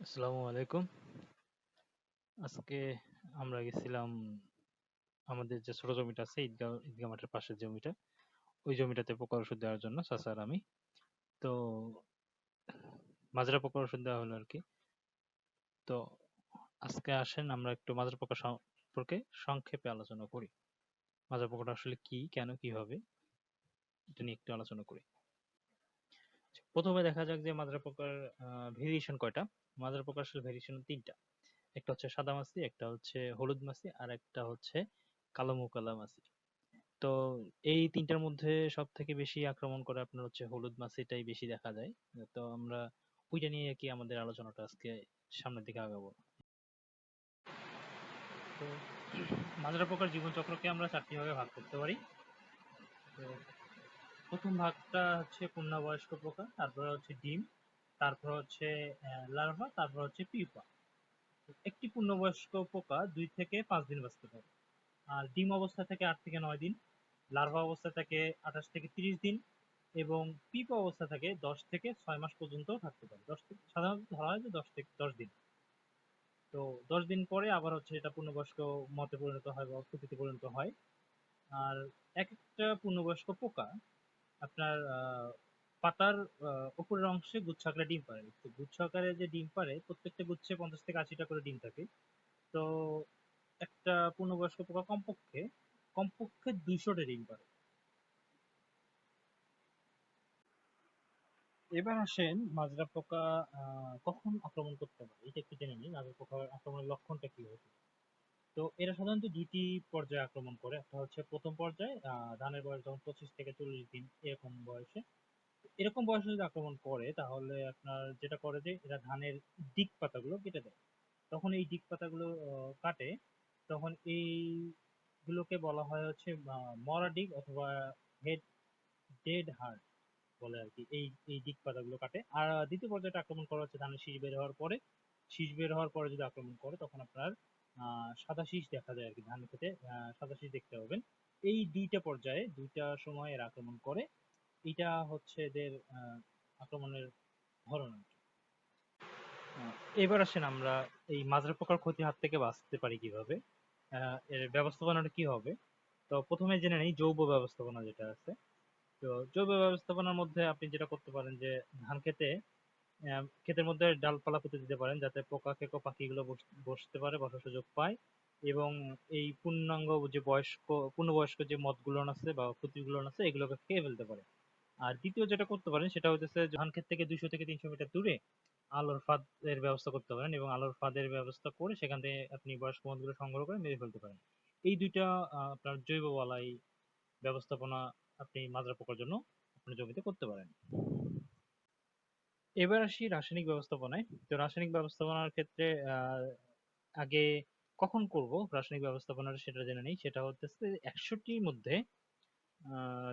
আসসালামু আলাইকুম। আজকে আমরা গেছিলাম আমাদের যে ছোট জমিটা আছে, ঈদগাহ ঈদগাহ মাঠের পাশের জমিটা, ওই জমিটাতে পোকার ওষুধ দেওয়ার জন্য আর আমি। তো মাজরা পোকার ওষুধ দেওয়া হলো আর কি। তো আজকে আসেন, আমরা একটু মাজরা পোকা সম্পর্কে সংক্ষেপে আলোচনা করি। মাজরা পোকাটা আসলে কি, কেন, কীভাবে, এটা নিয়ে একটু আলোচনা করি। প্রথমে দেখা যাক যে মাজরা পোকার ভেরিয়েশন কয়টা? মাজরা পোকার আসলে ভেরিয়েশন তিনটা। একটা হচ্ছে সাদা মাছি, একটা হচ্ছে হলুদ মাছি, আর একটা হচ্ছে কালো মুকালা মাছি। তো এই তিনটার মধ্যে সব থেকে বেশি আক্রমণ করে আপনার হচ্ছে হলুদ মাছিটাই বেশি দেখা যায়। তো আমরা ওইটা নিয়ে কি আমাদের আলোচনাটা আজকে সামনের দিকে আগাবো। তো মাজরা পোকার জীবন চক্রকে আমরা চারটি ভাগে ভাগ করতে পারি। প্রথম ভাগটা হচ্ছে পূর্ণবয়স্ক পোকা, তারপর হচ্ছে ডিম, তারপর হচ্ছে লার্ভা, তারপর হচ্ছে পিউপা। একটি পূর্ণবয়স্ক পোকা দুই থেকে পাঁচ দিন বাঁচতে পারে। আর ডিম অবস্থা থেকে আট থেকে নয় দিন, লার্ভা অবস্থা থেকে আঠাশ থেকে তিরিশ দিন, এবং পিপা অবস্থা থেকে দশ থেকে ছয় মাস পর্যন্ত থাকতে পারে। দশ থেকে, সাধারণত ধরা হয় যে দশ থেকে দশ দিন। তো দশ দিন পরে আবার হচ্ছে এটা পূর্ণবয়স্ক মতে পরিণত হয় বা অর্থনীতিতে পরিণত হয়। আর এক একটা পূর্ণবয়স্ক পোকা আপনার পাতার উপরের অংশে গুচ্ছ আকারে ডিম পারে তো গুচ্ছ আকারে যে ডিম পারে প্রত্যেকটা গুচ্ছে পঞ্চাশ থেকে আশিটা করে ডিম থাকে। তো একটা পূর্ণবয়স্ক পোকা কমপক্ষে কমপক্ষে দুইশোটা ডিম পারে এবার আসেন মাজরা পোকা কখন আক্রমণ করতে পারে? এটা একটু জেনে নিই মাজরা পোকা আক্রমণের লক্ষণটা কি হতে তো এরা সাধারণত দুইটি পর্যায়ে আক্রমণ করে। একটা হচ্ছে প্রথম পর্যায়ে ধানের বয়স যখন পঁচিশ থেকে চল্লিশ দিন এরকম বয়সে। এরকম বয়সে যদি আক্রমণ করে, তাহলে আপনার যেটা করে যে, এরা ধানের দিক পাতাগুলো কেটে দেয়। তখন এই দিক পাতাগুলো কাটে। তখন এই গুলোকে বলা হয় হচ্ছে মরা দিক অথবা হেড, ডেড হার্ট বলে আর কি। এই এই দিক পাতাগুলো কাটে। আর দ্বিতীয় পর্যায়ে আক্রমণ করা হচ্ছে, ধানের শীষ বের হওয়ার পরে। শীষ বের হওয়ার পরে যদি আক্রমণ করে, তখন আপনার সাদা শীষ দেখা যায় আর কি ধানের ক্ষেত্রে সাদা শীষ দেখতে পাবেন। এই দুইটা পর্যায়ে দুইটা সময় এর আক্রমণ করে, এটা হচ্ছে এদের আক্রমণের ধরন এবার আসেন আমরা এই মাজরা পোকার ক্ষতির হাত থেকে বাঁচতে পারি কীভাবে? এর ব্যবস্থাপনাটা কি হবে? তো প্রথমে জেনে নেই জৈব ব্যবস্থাপনা যেটা আছে। তো জৈব ব্যবস্থাপনার মধ্যে আপনি যেটা করতে পারেন যে ধান খেতে ক্ষেতের মধ্যে ডালপালা পুঁতে দিতে পারেন যাতে পোকা, কেকো, পাখিগুলো বসতে পারে, বসার সুযোগ পায়। এবং এই পূর্ণাঙ্গ যে বয়স্ক, পূর্ণবয়স্ক যে মদগুলো আছে বা ক্ষতিগুলো আছে, এগুলোকে খেয়ে ফেলতে পারে। আর দ্বিতীয় যেটা করতে পারেন, সেটা হচ্ছে ধান ক্ষেত থেকে দুইশো থেকে তিনশো মিটার দূরে আলোর ফাঁদের ব্যবস্থা করতে পারেন এবং আলোর ফাঁদের ব্যবস্থা করে সেখান থেকে আপনি বয়স্ক মদগুলো সংগ্রহ করে মেরে ফেলতে পারেন। এই দুইটা আপনার জৈব বালাই ব্যবস্থাপনা আপনি মাজরা পোকার জন্য আপনার জমিতে করতে পারেন। এবার আসি রাসায়নিক ব্যবস্থাপনায়। তো রাসায়নিক ব্যবস্থাপনার ক্ষেত্রে আগে কখন করব রাসায়নিক ব্যবস্থাপনাটা সেটা জেনে নেই। সেটা হচ্ছে একশোটির মধ্যে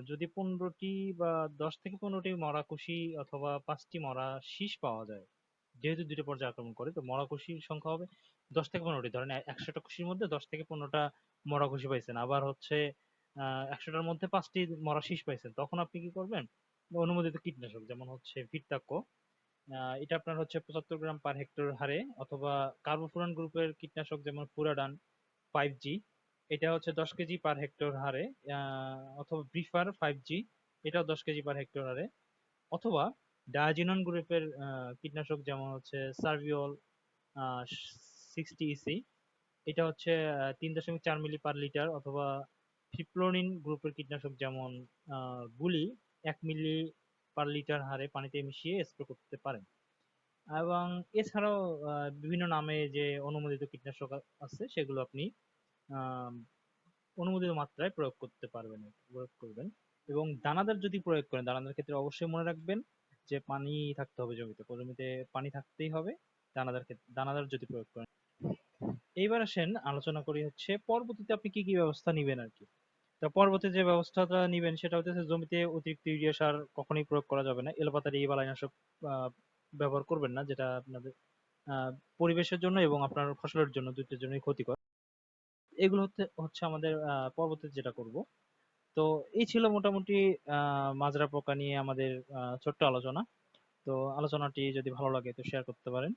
যদি পনেরোটি বা দশ থেকে পনেরোটি মরা কুশি অথবা পাঁচটি মরা শীষ পাওয়া যায়, যেহেতু দুটো পর্যায়ে আক্রমণ করে, তো মরা কুশির সংখ্যা হবে দশ থেকে পনেরোটি। ধরেন একশোটা কুশির মধ্যে দশ থেকে পনেরোটা মরা কুশি পাইছেন। আবার হচ্ছে, আহ, একশোটার মধ্যে পাঁচটি মরা শীষ পাইছেন। তখন আপনি কি করবেন? অনুমোদিত কীটনাশক, যেমন হচ্ছে ভিটটাক্য এটা আপনার হচ্ছে পঁচাত্তর গ্রাম পার হেক্টর হারে অথবা কার্বোফুরান গ্রুপের কীটনাশক যেমন ফুরাডান ফাইভ জি এটা হচ্ছে দশ কেজি পার হেক্টর হারে অথবা ব্রিফার ফাইভ জি এটাও দশ কেজি পার হেক্টর হারে। অথবা ডায়াজিনন গ্রুপের কীটনাশক যেমন হচ্ছে সার্ভিওল সিক্সটি ইসি এটা হচ্ছে তিন দশমিক চার মিলি পার লিটার অথবা ফিপ্লোনিন গ্রুপের কীটনাশক যেমন বুলি এক মিলি পার লিটার হারে পানিতে মিশিয়ে স্প্রে করতে পারেন। এবং এছাড়াও বিভিন্ন নামে যে অনুমোদিত কীটনাশক আছে, সেগুলো আপনি অনুমোদিত মাত্রায় প্রয়োগ করতে পারবেন, প্রয়োগ করবেন। এবং দানাদার যদি প্রয়োগ করেন, দানাদার ক্ষেত্রে অবশ্যই মনে রাখবেন যে পানি থাকতে হবে জমিতে। জমিতে পানি থাকতেই হবে, দানাদার ক্ষেত্রে দানাদার যদি প্রয়োগ করেন। এইবার আসেন, আলোচনা করি হচ্ছে পরবর্তীতে আপনি কি কি ব্যবস্থা নেবেন আর কি? তো পরবর্তী যে ব্যবস্থাটা নেবেন সেটা হচ্ছে জমিতে অতিরিক্ত ইউরিয়া সার কখনোই প্রয়োগ করা যাবে না। এলোপাতাড়ি বালাইনাশক ব্যবহার করবেন না, যেটা আপনাদের পরিবেশের জন্য এবং আপনার ফসলের জন্য দুইটার জন্যই ক্ষতিকর। এগুলো হচ্ছে হচ্ছে আমাদের পরবর্তীতে যেটা করব। তো এই ছিল মোটামুটি মাজরা পোকা নিয়ে আমাদের ছোট্ট আলোচনা। তো আলোচনাটি যদি ভালো লাগে তো শেয়ার করতে পারেন।